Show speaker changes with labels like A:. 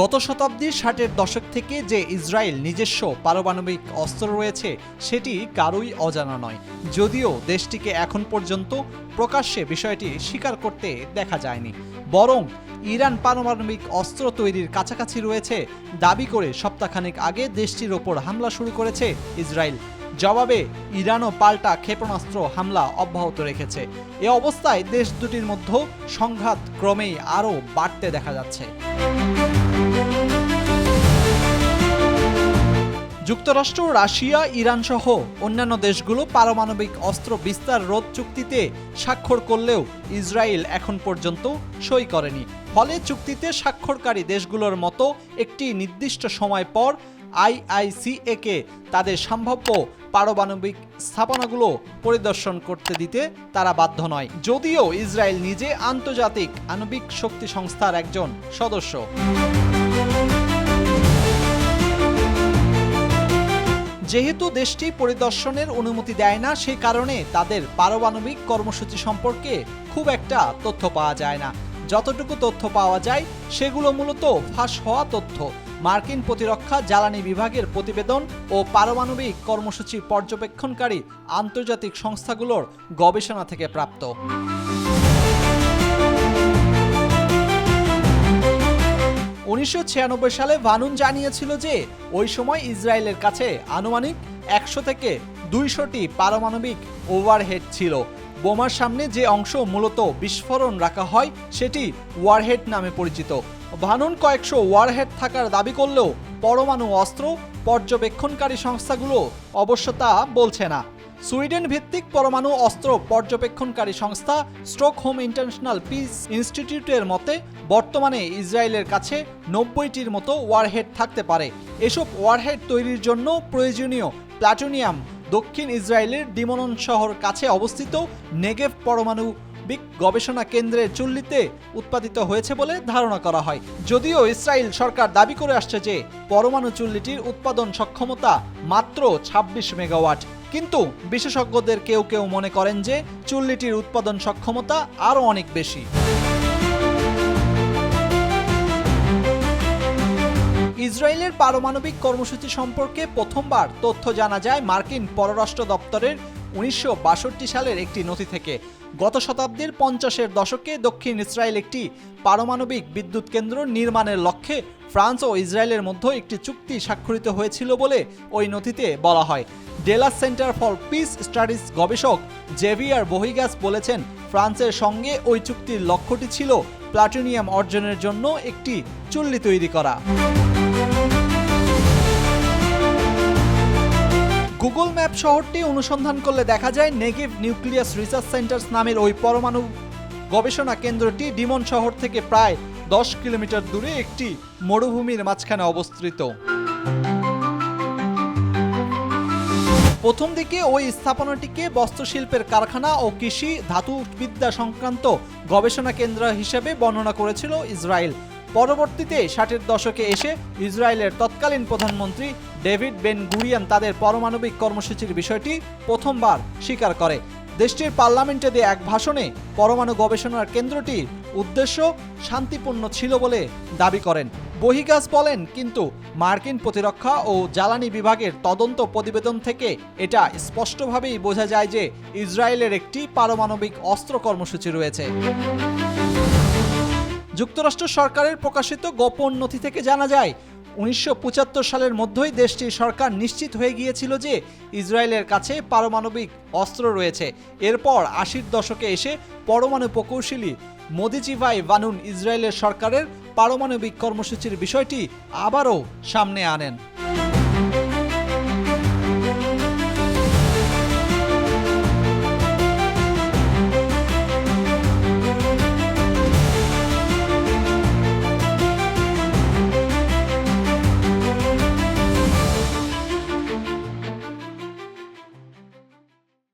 A: গত শতাব্দীর ষাটের দশক থেকে যে ইসরায়েল নিজস্ব পারমাণবিক অস্ত্র রয়েছে, সেটি কারোই অজানা নয়। যদিও দেশটিকে এখন পর্যন্ত প্রকাশ্যে বিষয়টি স্বীকার করতে দেখা যায়নি। বরং ইরান পারমাণবিক অস্ত্র তৈরির কাছাকাছি রয়েছে। দাবি করে সপ্তাহখানেক আগে দেশটির ওপর হামলা শুরু করেছে ইসরায়েল। জবাবে ইরানও পাল্টা ক্ষেপণাস্ত্র হামলা অব্যাহত রেখেছে। এ অবস্থায় দেশ দুটির মধ্যে সংঘাত ক্রমেই আরও বাড়তে দেখা যাচ্ছে। যুক্তরাষ্ট্র, রাশিয়া, ইরান সহ অন্যান্য দেশগুলো পারমাণবিক অস্ত্র বিস্তার রোধ চুক্তিতে স্বাক্ষর করলেও ইসরায়েল এখন পর্যন্ত সই করেনি। ফলে চুক্তিতে স্বাক্ষরকারী দেশগুলোর মতো একটি নির্দিষ্ট সময় পর আইআইসিএ কে তাদের সম্ভাব্য পারমাণবিক স্থাপনাগুলো পরিদর্শন করতে দিতে তারা বাধ্য নয়। যদিও ইসরায়েল নিজে আন্তর্জাতিক আণবিক শক্তি সংস্থার একজন সদস্য। যেহেতু দেশটি পরিদর্শনের অনুমতি দেয় না সে কারণে তাদের পারমাণবিক কর্মসূচি সম্পর্কে খুব একটা তথ্য পাওয়া যায় না। যতটুকু তথ্য পাওয়া যায়, সেগুলো মূলত ফাঁস হওয়া তথ্য। মার্কিন প্রতিরক্ষা জ্বালানি বিভাগের প্রতিবেদন ও পারমাণবিক কর্মসূচি পর্যবেক্ষণকারী আন্তর্জাতিক সংস্থাগুলোর গবেষণা থেকে প্রাপ্ত। উনিশশো ছিয়ানব্বই সালে ভানুন জানিয়েছিল যে, ওই সময় ইসরায়েলের কাছে আনুমানিক একশো থেকে দুইশোটি পারমাণবিক ওভারহেড ছিল। বোমার সামনে যে অংশ মূলত বিস্ফোরণ রাখা হয়, সেটি ওয়ারহেড নামে পরিচিত। ভানুন কয়েকশো ওয়ারহেড থাকার দাবি করলেও, পরমাণু অস্ত্র পর্যবেক্ষণকারী সংস্থাগুলো অবশ্য তা বলছে না। সুইডেন ভিত্তিক পরমাণু অস্ত্র পর্যবেক্ষণকারী সংস্থা স্টকহোম ইন্টারন্যাশনাল পিস ইনস্টিটিউটের মতে, বর্তমানে ইসরায়েলের কাছে নব্বইটির মতো ওয়ারহেড থাকতে পারে। এসব ওয়ারহেড তৈরির জন্য প্রয়োজনীয় প্লাটোনিয়াম দক্ষিণ ইসরায়েলের ডিমনন শহর কাছে অবস্থিত নেগেভ পরমাণু বিক গবেষণা কেন্দ্রের চুল্লিতে উৎপাদিত হয়েছে বলে ধারণা করা হয়। যদিও ইসরায়েল সরকার দাবি করে আসছে যে, পরমাণু চুল্লিটির উৎপাদন সক্ষমতা মাত্র ২৬ মেগাওয়াট। কিন্তু বিশেষজ্ঞদের কেউ কেউ মনে করেন যে চুল্লিটির উৎপাদন সক্ষমতা আরও অনেক বেশি। ইসরায়েলের পারমাণবিক কর্মসূচি সম্পর্কে প্রথমবার তথ্য জানা যায় মার্কিন পররাষ্ট্র দপ্তরের উনিশশো বাষট্টি সালের একটি নথি থেকে। গত শতাব্দীর পঞ্চাশের দশকে দক্ষিণ ইসরায়েল একটি পারমাণবিক বিদ্যুৎ কেন্দ্র নির্মাণের লক্ষ্যে ফ্রান্স ও ইসরায়েলের মধ্যে একটি চুক্তি স্বাক্ষরিত হয়েছিল বলে ওই নথিতে বলা হয়। Dallas Center for Peace Studies গবেষক জেভিয়ার বহিগাস বলেছেন, ফ্রান্সের সঙ্গে ওই চুক্তির লক্ষ্যটি ছিল প্লাটিনিয়াম অর্জনের জন্য একটি চুল্লি তৈরি করা। গুগল ম্যাপ শহরটি অনুসন্ধান করলে দেখা যায় নেগেভ নিউক্লিয়াস রিসার্চ সেন্টার্স নামের ওই পরমাণু গবেষণা কেন্দ্রটি ডিমন শহর থেকে প্রায় দশ কিলোমিটার দূরে একটি মরুভূমির মাঝখানে অবস্থিত। প্রথম দিকে ওই স্থাপনাটিকে বস্ত্রশিল্পের কারখানা ও কৃষি ধাতুবিদ্যা সংক্রান্ত গবেষণা কেন্দ্র হিসেবে বর্ণনা করেছিল ইসরায়েল। পরবর্তীতে ষাটের দশকে এসে ইসরায়েলের তৎকালীন প্রধানমন্ত্রী ডেভিড বেন গুরিয়ান তাদের পারমাণবিক কর্মসূচির বিষয়টি প্রথমবার স্বীকার করে। দেশটির পার্লামেন্টে দিয়ে এক ভাষণে পরমাণু গবেষণার কেন্দ্রটির উদ্দেশ্য শান্তিপূর্ণ ছিল বলে দাবি করেন। বহিগাস বলেন, কিন্তু মার্কিন প্রতিরক্ষা ও জ্বালানি বিভাগের তদন্ত প্রতিবেদন থেকে এটা স্পষ্টভাবেই বোঝা যায় যে ইসরায়েলের একটি পারমাণবিক অস্ত্র কর্মসূচি রয়েছে। যুক্তরাষ্ট্র সরকারের প্রকাশিত গোপন নথি থেকে জানা যায় উনিশশো পঁচাত্তর সালের মধ্যেই দেশটির সরকার নিশ্চিত হয়ে গিয়েছিল যে ইসরায়েলের কাছে পারমাণবিক অস্ত্র রয়েছে। এরপর আশির দশকে এসে পরমাণু প্রকৌশলী মোদিজিভাই বানুন ইসরায়েলের সরকারের পারমাণবিক কর্মসূচির বিষয়টি আবারও সামনে আনেন।